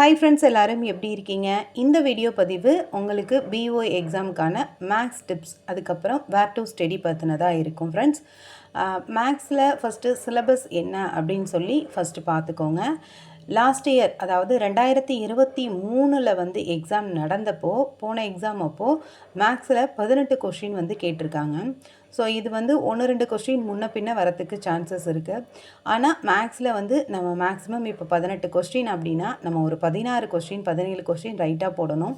Hi friends எல்லாரும் எப்படி இருக்கீங்க? இந்த வீடியோ பதிவு உங்களுக்கு பிஓ எக்ஸாமுக்கான மேக்ஸ் டிப்ஸ் அதுக்கப்புறம் வேர் டு ஸ்டடி பற்றினதாக இருக்கும் ஃப்ரெண்ட்ஸ் மேக்ஸில் ஃபஸ்ட்டு சிலபஸ் என்ன அப்படின்னு சொல்லி ஃபஸ்ட்டு பார்த்துக்கோங்க. லாஸ்ட் இயர் அதாவது ரெண்டாயிரத்தி இருபத்தி மூணில் வந்து எக்ஸாம் நடந்தப்போ போன எக்ஸாம் அப்போது மேக்ஸில் பதினெட்டு கொஷின் வந்து கேட்டிருக்காங்க. ஸோ இது வந்து ஒன்று ரெண்டு கொஸ்டின் முன்ன பின்ன வரத்துக்கு சான்சஸ் இருக்குது ஆனால் மேக்ஸில் வந்து நம்ம மேக்ஸிமம் இப்போ பதினெட்டு கொஸ்டின் அப்படின்னா நம்ம ஒரு பதினாறு கொஸ்டின் பதினேழு கொஸ்டின் ரைட்டாக போடணும்.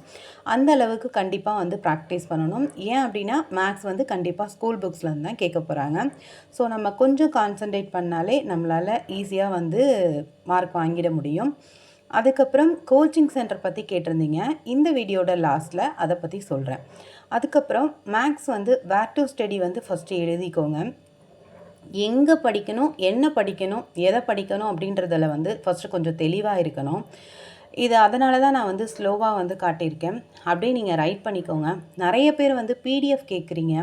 அந்த அளவுக்கு கண்டிப்பாக வந்து ப்ராக்டிஸ் பண்ணணும். ஏன் அப்படின்னா மேக்ஸ் வந்து கண்டிப்பாக ஸ்கூல் புக்ஸ்லேருந்து தான் கேட்க போகிறாங்க ஸோ நம்ம கொஞ்சம் கான்சன்ட்ரேட் பண்ணாலே நம்மளால் ஈஸியாக வந்து மார்க் வாங்கிட முடியும். அதுக்கப்புறம் கோச்சிங் சென்டர் பற்றி கேட்டிருந்தீங்க. இந்த வீடியோட லாஸ்ட்டில் அதை பற்றி சொல்கிறேன் அதுக்கப்புறம் மேக்ஸ் வந்து வேர் டு ஸ்டடி வந்து ஃபஸ்ட்டு எழுதிக்கோங்க. எங்கே படிக்கணும் என்ன படிக்கணும் எதை படிக்கணும் அப்படின்றதில் வந்து ஃபஸ்ட்டு கொஞ்சம் தெளிவாக இருக்கணும். இது அதனால தான் நான் வந்து ஸ்லோவாக வந்து காட்டியிருக்கேன். அப்படியே நீங்கள் ரைட் பண்ணிக்கோங்க. நிறைய பேர் வந்து பிடிஎஃப் கேட்குறீங்க.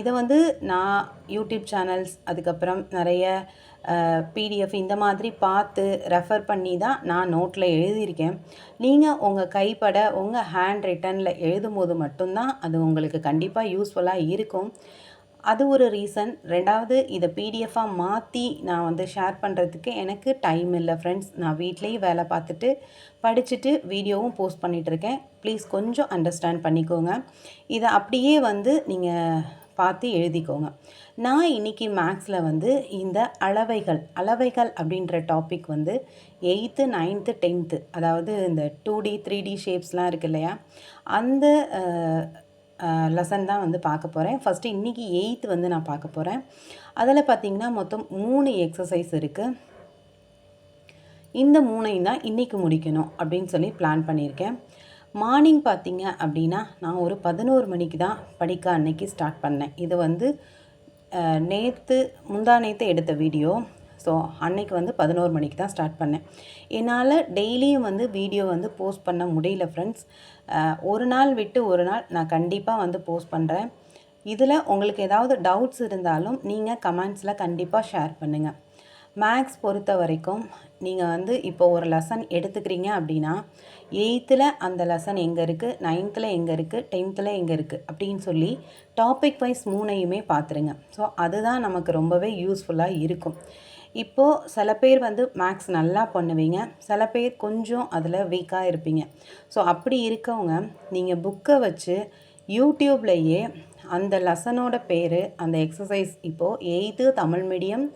இதை வந்து நான் யூடியூப் சேனல்ஸ் அதுக்கப்புறம் நிறைய பிடிஎஃப் இந்த மாதிரி பார்த்து ரெஃபர் பண்ணி தான் நான் நோட்டில் எழுதியிருக்கேன். நீங்கள் உங்கள் கைப்பட உங்கள் ஹேண்ட் ரிட்டனில் எழுதும் போது மட்டும்தான் அது உங்களுக்கு கண்டிப்பாக யூஸ்ஃபுல்லாக இருக்கும். அது ஒரு ரீசன் ரெண்டாவது இதை பிடிஎஃபாக மாற்றி நான் வந்து ஷேர் பண்ணுறதுக்கு எனக்கு டைம் இல்லை ஃப்ரெண்ட்ஸ் நான் வீட்லேயும் வேலை பார்த்துட்டு படிச்சுட்டு வீடியோவும் போஸ்ட் பண்ணிகிட்ருக்கேன் ப்ளீஸ் கொஞ்சம் அண்டர்ஸ்டாண்ட் பண்ணிக்கோங்க. இதை அப்படியே வந்து நீங்கள் பார்த்து எழுதிக்கோங்க. நான் இன்றைக்கி மேக்ஸில் வந்து இந்த அளவைகள் அளவைகள் அப்படின்ற டாபிக் வந்து எயித்து நைன்த்து டென்த்து அதாவது இந்த டூ டி த்ரீ டி ஷேப்ஸ்லாம் இருக்கு இல்லையா? அந்த லெசன் தான் வந்து பார்க்க போகிறேன் ஃபஸ்ட்டு இன்றைக்கி எயித்து வந்து நான் பார்க்க போகிறேன் அதில் பார்த்திங்கன்னா மொத்தம் மூணு எக்ஸசைஸ் இருக்குது இந்த மூணையும் தான் இன்றைக்கி முடிக்கணும் அப்படின்னு சொல்லி பிளான் பண்ணியிருக்கேன். மார்னிங் பார்த்தீங்க அப்படின்னா நான் ஒரு பதினோரு மணிக்கு தான் படிக்க அன்னைக்கு ஸ்டார்ட் பண்ணேன். இது வந்து நேற்று முந்தா நேற்று எடுத்த வீடியோ. ஸோ அன்னைக்கு வந்து பதினோரு மணிக்கு தான் ஸ்டார்ட் பண்ணேன். என்னால் டெய்லியும் வந்து வீடியோ வந்து போஸ்ட் பண்ண முடியல ஃப்ரெண்ட்ஸ் ஒரு நாள் விட்டு ஒரு நாள் நான் கண்டிப்பாக வந்து போஸ்ட் பண்ணுறேன் இதில் உங்களுக்கு ஏதாவது டவுட்ஸ் இருந்தாலும் நீங்கள் கமெண்ட்ஸில் கண்டிப்பாக ஷேர் பண்ணுங்கள் மேக்ஸ் பொறுத்த வரைக்கும் நீங்கள் வந்து இப்போ ஒரு லெசன் எடுத்துக்கிறீங்க அப்படின்னா எயித்தில் அந்த லெசன் எங்கே இருக்குது நைன்த்தில் எங்கே இருக்குது டென்த்தில் எங்கே இருக்குது அப்படின்னு சொல்லி டாபிக் வைஸ் மூணையுமே பார்த்துருங்க ஸோ அதுதான் நமக்கு ரொம்பவே யூஸ்ஃபுல்லாக இருக்கும். இப்போது சில பேர் வந்து மேக்ஸ் நல்லா பண்ணுவீங்க சில பேர் கொஞ்சம் அதில் வீக்காக இருப்பீங்க. ஸோ அப்படி இருக்கவங்க நீங்கள் புக்கை வச்சு யூடியூப்லேயே அந்த லெசனோட பேர் அந்த எக்ஸசைஸ் இப்போது eighth Tamil medium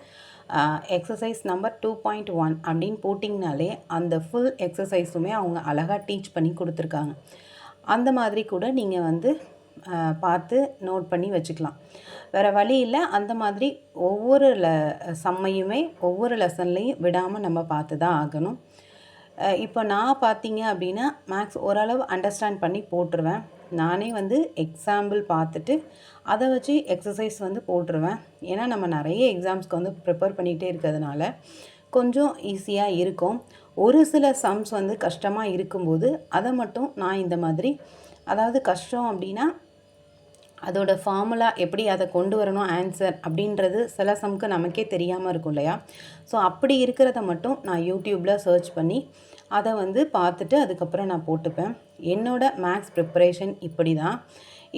exercise number two point one அப்படின்னு போட்டிங்கனாலே அந்த ஃபுல் எக்ஸசைஸுமே அவங்க அழகாக டீச் பண்ணி கொடுத்துருக்காங்க. அந்த மாதிரி கூட நீங்கள் வந்து பார்த்து நோட் பண்ணி வச்சுக்கலாம். வேறு வழி இல்லை அந்த மாதிரி ஒவ்வொரு ல செம்மையுமே ஒவ்வொரு லெசன்லேயும் விடாமல் நம்ம பார்த்து தான் ஆகணும். இப்போ நான் பார்த்தீங்க அப்படின்னா மேக்ஸ் ஓரளவு அண்டர்ஸ்டாண்ட் பண்ணி போட்டுருவேன். நானே வந்து எக்ஸாம்பிள் பார்த்துட்டு அதை வச்சு எக்ஸசைஸ் வந்து போட்டுருவேன். ஏன்னா நம்ம நிறைய எக்ஸாம்ஸ்க்கு வந்து ப்ரிப்பேர் பண்ணிகிட்டே இருக்கிறதுனால கொஞ்சம் ஈஸியாக இருக்கும். ஒரு சில சம்ஸ் வந்து கஷ்டமாக இருக்கும்போது அதை மட்டும் நான் இந்த மாதிரி அதாவது கஷ்டம் அப்படின்னா அதோட ஃபார்முலா எப்படி அதை கொண்டு வரணும் ஆன்சர் அப்படின்றது சில சம்க்கு நமக்கே தெரியாமல் இருக்கும் இல்லையா? ஸோ அப்படி இருக்கிறத மட்டும் நான் யூடியூப்பில் சர்ச் பண்ணி அதை வந்து பார்த்துட்டு அதுக்கப்புறம் நான் போட்டுப்பேன். என்னோடய மேக்ஸ் ப்ரிப்பரேஷன் இப்படி தான்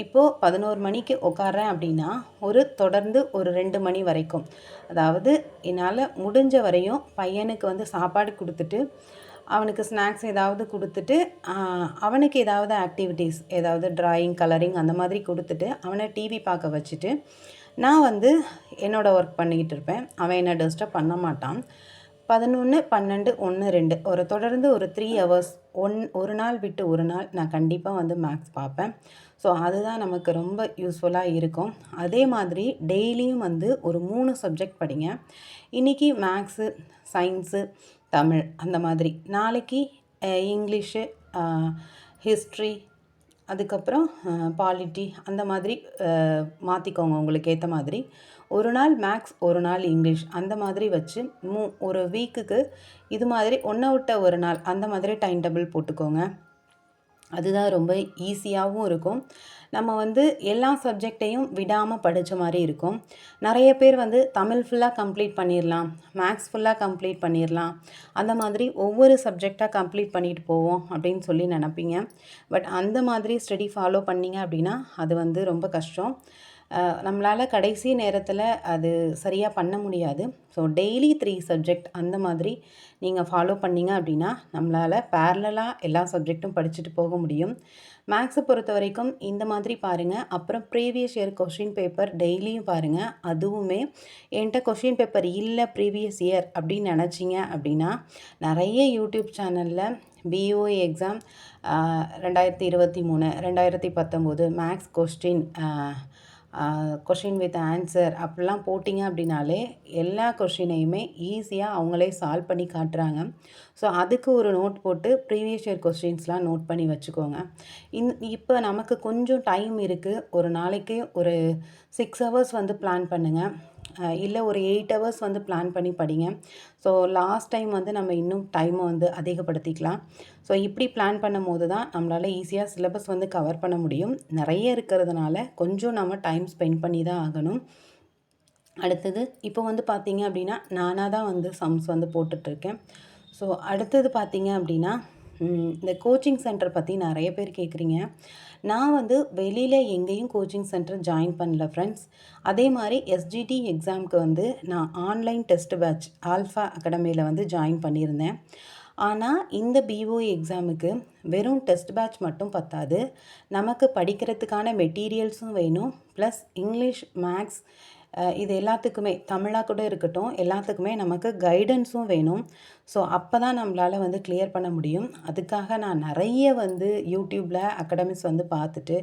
இப்போது பதினோரு மணிக்கு உட்காறேன் அப்படின்னா ஒரு தொடர்ந்து ஒரு ரெண்டு மணி வரைக்கும். அதாவது என்னால் முடிஞ்ச வரையும் பையனுக்கு வந்து சாப்பாடு கொடுத்துட்டு அவனுக்கு ஸ்நாக்ஸ் ஏதாவது கொடுத்துட்டு அவனுக்கு ஏதாவது ஆக்டிவிட்டீஸ் ஏதாவது ட்ராயிங் கலரிங் அந்த மாதிரி கொடுத்துட்டு அவனை டிவி பார்க்க வச்சுட்டு நான் வந்து என்னோடய ஒர்க் பண்ணிக்கிட்டு இருப்பேன். அவன் என்ன டிஸ்டர்ப் பண்ண மாட்டான். பதினொன்று பன்னெண்டு ஒன்று ரெண்டு. ஒரு தொடர்ந்து ஒரு த்ரீ ஹவர்ஸ் ஒன் ஒரு நாள் விட்டு ஒரு நாள் நான் கண்டிப்பாக வந்து மேக்ஸ் பார்ப்பேன். ஸோ அதுதான் நமக்கு ரொம்ப யூஸ்ஃபுல்லாக இருக்கும். அதே மாதிரி டெய்லியும் வந்து ஒரு மூணு சப்ஜெக்ட் படிங்க. இன்றைக்கி மேக்ஸு சயின்ஸு தமிழ் அந்த மாதிரி. நாளைக்கு இங்கிலீஷு ஹிஸ்ட்ரி அதுக்கப்புறம் பாலிட்டி அந்த மாதிரி மாற்றிக்கோங்க உங்களுக்கு ஏற்ற மாதிரி. ஒரு நாள் மேக்ஸ் ஒரு நாள் இங்கிலீஷ் அந்த மாதிரி வச்சு மூ ஒரு வீக்குக்கு இது மாதிரி ஒன்றை விட்ட ஒரு நாள் அந்த மாதிரி டைம் டேபிள் போட்டுக்கோங்க. அதுதான் ரொம்ப ஈஸியாகவும் இருக்கும். நம்ம வந்து எல்லா சப்ஜெக்டையும் விடாமல் படித்த மாதிரி இருக்கும். நிறைய பேர் வந்து தமிழ் ஃபுல்லாக கம்ப்ளீட் பண்ணிடலாம் மேக்ஸ் ஃபுல்லாக கம்ப்ளீட் பண்ணிடலாம் அந்த மாதிரி ஒவ்வொரு சப்ஜெக்டாக கம்ப்ளீட் பண்ணிட்டு போவோம் அப்படின்னு சொல்லி நினப்பீங்க. பட் அந்த மாதிரி ஸ்டடி ஃபாலோ பண்ணிங்க அப்படின்னா அது வந்து ரொம்ப கஷ்டம். நம்மளால் கடைசி நேரத்தில் அது சரியாக பண்ண முடியாது. ஸோ டெய்லி த்ரீ சப்ஜெக்ட் அந்த மாதிரி நீங்கள் ஃபாலோ பண்ணிங்க அப்படின்னா நம்மளால் பேரலாக எல்லா சப்ஜெக்ட்டும் படிச்சுட்டு போக முடியும். மேக்ஸை பொறுத்த வரைக்கும் இந்த மாதிரி பாருங்கள் அப்புறம் ப்ரீவியஸ் இயர் கொஷின் பேப்பர் டெய்லியும் பாருங்கள் அதுவுமே என்கிட்ட கொஷின் பேப்பர் இல்லை ப்ரீவியஸ் இயர் அப்படின்னு நினச்சிங்க அப்படின்னா நிறைய யூடியூப் சேனலில் பிஓஏ எக்ஸாம் ரெண்டாயிரத்தி இருபத்தி மூணு ரெண்டாயிரத்தி பத்தொம்போது maths question question with answer அப்படிலாம் போட்டிங்க அப்படின்னாலே எல்லா கொஷினையுமே ஈஸியாக அவங்களே சால்வ் பண்ணி காட்டுறாங்க. ஸோ அதுக்கு ஒரு நோட் போட்டு ப்ரீவியஸ் இயர் கொஸ்டின்ஸ்லாம் நோட் பண்ணி வச்சுக்கோங்க. இந் இப்போ நமக்கு கொஞ்சம் டைம் இருக்குது ஒரு நாளைக்கு ஒரு சிக்ஸ் ஹவர்ஸ் வந்து பிளான் பண்ணுங்கள் இல்லை ஒரு எயிட் ஹவர்ஸ் வந்து பிளான் பண்ணி படிங்க. ஸோ லாஸ்ட் டைம் வந்து நம்ம இன்னும் டைமை வந்து அதிகப்படுத்திக்கலாம். ஸோ இப்படி பிளான் பண்ணும் போது தான் நம்மளால் ஈஸியாக சிலபஸ் வந்து கவர் பண்ண முடியும். நிறைய இருக்கிறதுனால கொஞ்சம் நம்ம டைம் ஸ்பெண்ட் பண்ணி தான் ஆகணும். அடுத்தது இப்போ வந்து பார்த்திங்க அப்படின்னா நானாக தான் வந்து சம்ஸ் வந்து போட்டுட்ருக்கேன். ஸோ அடுத்தது பார்த்திங்க அப்படின்னா இந்த கோச்சிங் சென்டர் பற்றி நிறைய பேர் கேட்குறீங்க நான் வந்து வெளியில் எங்கேயும் கோச்சிங் சென்டர் ஜாயின் பண்ணல ஃப்ரெண்ட்ஸ் அதே மாதிரி எஸ்ஜிடி எக்ஸாமுக்கு வந்து நான் ஆன்லைன் டெஸ்ட் பேட்ச் ஆல்ஃபா அகாடமியில் வந்து ஜாயின் பண்ணியிருந்தேன். ஆனால் இந்த பிஓ எக்ஸாமுக்கு வெறும் டெஸ்ட் பேட்ச் மட்டும் பத்தாது. நமக்கு படிக்கிறதுக்கான மெட்டீரியல்ஸும் வேணும். ப்ளஸ் இங்கிலீஷ் மேக்ஸ் இது எல்லாத்துக்குமே தமிழாக கூட இருக்கட்டும் எல்லாத்துக்குமே நமக்கு கைடன்ஸும் வேணும். ஸோ அப்போ தான் நம்மளால் வந்து கிளியர் பண்ண முடியும். அதுக்காக நான் நிறைய வந்து யூடியூப்பில் அகாடமிஸ் வந்து பார்த்துட்டு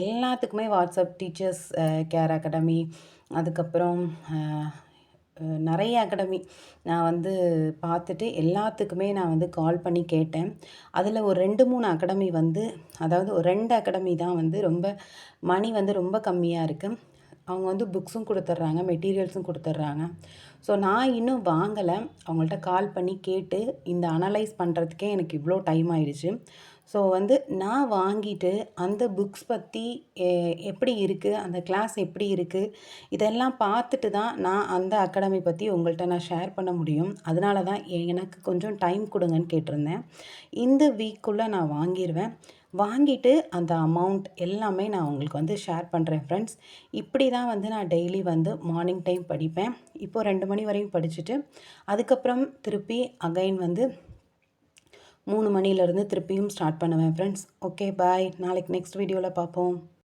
எல்லாத்துக்குமே வாட்ஸ்அப் டீச்சர்ஸ் கேர் அகாடமி அதுக்கப்புறம் நிறைய அகாடமி நான் வந்து பார்த்துட்டு எல்லாத்துக்குமே நான் வந்து கால் பண்ணி கேட்டேன். அதில் ஒரு ரெண்டு மூணு அகாடமி வந்து அதாவது ஒரு ரெண்டு அகாடமி தான் வந்து ரொம்ப மணி வந்து ரொம்ப கம்மியாக இருக்குது அவங்க வந்து புக்ஸும் கொடுத்துட்றாங்க மெட்டீரியல்ஸும் கொடுத்துட்றாங்க. ஸோ நான் இன்னும் வாங்கலை. அவங்கள்ட்ட கால் பண்ணி கேட்டு இந்த அனலைஸ் பண்ணுறதுக்கே எனக்கு இவ்வளோ டைம் ஆயிடுச்சு. ஸோ வந்து நான் வாங்கிட்டு அந்த புக்ஸ் பற்றி எப்படி இருக்குது அந்த கிளாஸ் எப்படி இருக்குது இதெல்லாம் பார்த்துட்டு தான் நான் அந்த அகாடமி பற்றி உங்கள்கிட்ட நான் ஷேர் பண்ண முடியும். அதனால தான் எனக்கு கொஞ்சம் டைம் கொடுங்கன்னு கேட்டிருந்தேன். இந்த வீக்குள்ளே நான் வாங்கிடுவேன் வாங்கிட்டு அந்த அமௌண்ட் எல்லாமே நான் உங்களுக்கு வந்து ஷேர் பண்ணுறேன் ஃப்ரெண்ட்ஸ் இப்படி தான் வந்து நான் டெய்லி வந்து மார்னிங் டைம் படிப்பேன். இப்போது ரெண்டு மணி வரையும் படிச்சுட்டு அதுக்கப்புறம் திருப்பி அகைன் வந்து மூணு மணிலேருந்து திருப்பியும் ஸ்டார்ட் பண்ணுவேன் ஃப்ரெண்ட்ஸ் ஓகே பாய் நாளைக்கு நெக்ஸ்ட் வீடியோவில் பார்ப்போம்.